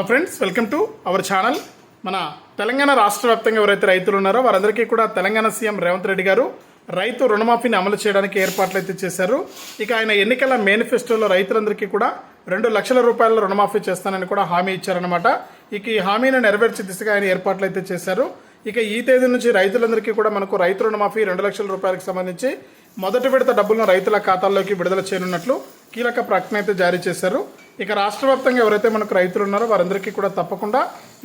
Hello friends welcome to our channel. మన తెలంగాణ రాష్ట్ర వ్యాప్తంగా ఎవరైతే రైతులు ఉన్నారో వారందరికీ కూడా తెలంగాణ సీఎం రేవంత్ రెడ్డి గారు రైతు రుణమాఫీని అమలు చేయడానికి ఏర్పాట్లు అయితే చేశారు. ఇక ఆయన ఎన్నికల మేనిఫెస్టోలో రైతులందరికీ కూడా రెండు లక్షల రూపాయల రుణమాఫీ చేస్తానని కూడా హామీ ఇచ్చారనమాట ఇక ఈ హామీని నెరవేర్చే దిశగా ఆయన ఏర్పాట్లు అయితే చేశారు. ఇక ఈ తేదీ నుంచి రైతులందరికీ కూడా మనకు రైతు రుణమాఫీ రెండు లక్షల రూపాయలకు సంబంధించి మొదటి విడత డబ్బులను రైతుల ఖాతాల్లోకి విడుదల చేయనున్నట్లు కీలక ప్రకటన అయితే జారీ చేశారు. ఇక రాష్ట్ర వ్యాప్తంగా ఎవరైతే మనకు రైతులు ఉన్నారో వారందరికీ కూడా తప్పకుండా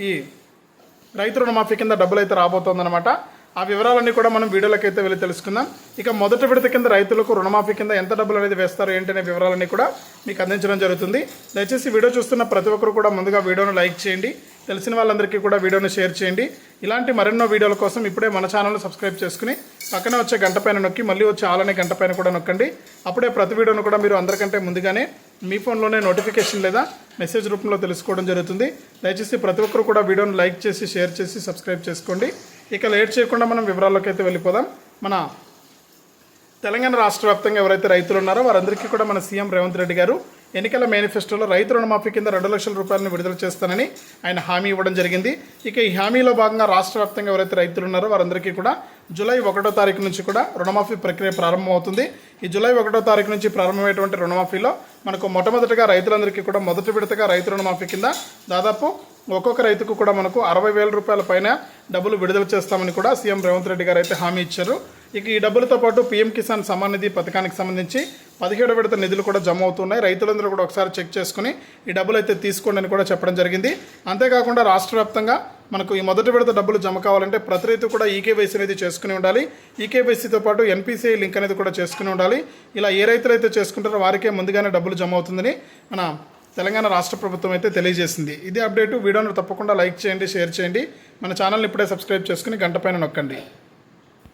ఈ రైతు రుణమాఫీ కింద డబ్బులు అయితే రాబోతోందనమాట ఆ వివరాలన్నీ కూడా మనం వీడియోలకైతే అయితే వెళ్ళి తెలుసుకుందాం. ఇక మొదటి విడత కింద రైతులకు రుణమాఫీ కింద ఎంత డబ్బులు అనేది వేస్తారు ఏంటనే వివరాలన్నీ కూడా మీకు అందించడం జరుగుతుంది. దయచేసి వీడియో చూస్తున్న ప్రతి ఒక్కరు కూడా ముందుగా వీడియోను లైక్ చేయండి. తెలిసిన వాళ్ళందరికీ కూడా వీడియోను షేర్ చేయండి. ఇలాంటి మరెన్నో వీడియోల కోసం ఇప్పుడే మన ఛానల్ని సబ్స్క్రైబ్ చేసుకుని పక్కనే వచ్చే గంట పైన నొక్కి మళ్ళీ వచ్చే ఆలనే గంట పైన కూడా నొక్కండి. అప్పుడే ప్రతి వీడియోను కూడా మీరు అందరికంటే ముందుగానే మీ ఫోన్లోనే నోటిఫికేషన్ లేదా మెసేజ్ రూపంలో తెలుసుకోవడం జరుగుతుంది. దయచేసి ప్రతి ఒక్కరు కూడా వీడియోను లైక్ చేసి షేర్ చేసి సబ్స్క్రైబ్ చేసుకోండి. ఇక లేట్ చేయకుండా మనం వివరాల్లోకి అయితే వెళ్ళిపోదాం. మన తెలంగాణ రాష్ట్ర వ్యాప్తంగా ఎవరైతే రైతులు ఉన్నారో వారందరికీ కూడా మన సీఎం రేవంత్ రెడ్డి గారు ఎన్నికల మేనిఫెస్టోలో రైతు రుణమాఫీ కింద రెండు లక్షల రూపాయలను విడుదల చేస్తానని ఆయన హామీ ఇవ్వడం జరిగింది. ఇక ఈ హామీలో భాగంగా రాష్ట్ర వ్యాప్తంగా ఎవరైతే రైతులు ఉన్నారో వారందరికీ కూడా జూలై ఒకటో తారీఖు నుంచి కూడా రుణమాఫీ ప్రక్రియ ప్రారంభమవుతుంది. ఈ జూలై ఒకటో తారీఖు నుంచి ప్రారంభమైనటువంటి రుణమాఫీలో మనకు మొట్టమొదటిగా రైతులందరికీ కూడా మొదటి విడతగా రైతు రుణమాఫీ కింద దాదాపు ఒక్కొక్క రైతుకు కూడా మనకు అరవై వేల రూపాయల పైన డబ్బులు విడుదల చేస్తామని కూడా సీఎం రేవంత్ రెడ్డి గారు అయితే హామీ ఇచ్చారు. ఇక ఈ డబ్బులతో పాటు పీఎం కిసాన్ సమాన్ నిధి పథకానికి సంబంధించి పదిహేడు విడత నిధులు కూడా జమ అవుతున్నాయి. రైతులందరూ కూడా ఒకసారి చెక్ చేసుకుని ఈ డబ్బులు అయితే తీసుకోండి అని కూడా చెప్పడం జరిగింది. అంతేకాకుండా రాష్ట్ర వ్యాప్తంగా మనకు ఈ మొదటి విడత డబ్బులు జమ కావాలంటే ప్రతి రైతు కూడా ఈకేవైసీ అనేది చేసుకుని ఉండాలి. ఈకేవైసీతో పాటు ఎన్పిసిఐ లింక్ అనేది కూడా చేసుకుని ఉండాలి. ఇలా ఏ రైతులు అయితే చేసుకుంటారో వారికే ముందుగానే డబ్బులు జమ అవుతుందని మన తెలంగాణ రాష్ట్ర ప్రభుత్వం అయితే తెలియజేసింది. ఇది అప్డేటు. వీడియోను తప్పకుండా లైక్ చేయండి షేర్ చేయండి. మన ఛానల్ని ఇప్పుడే సబ్స్క్రైబ్ చేసుకుని గంట పైన నొక్కండి.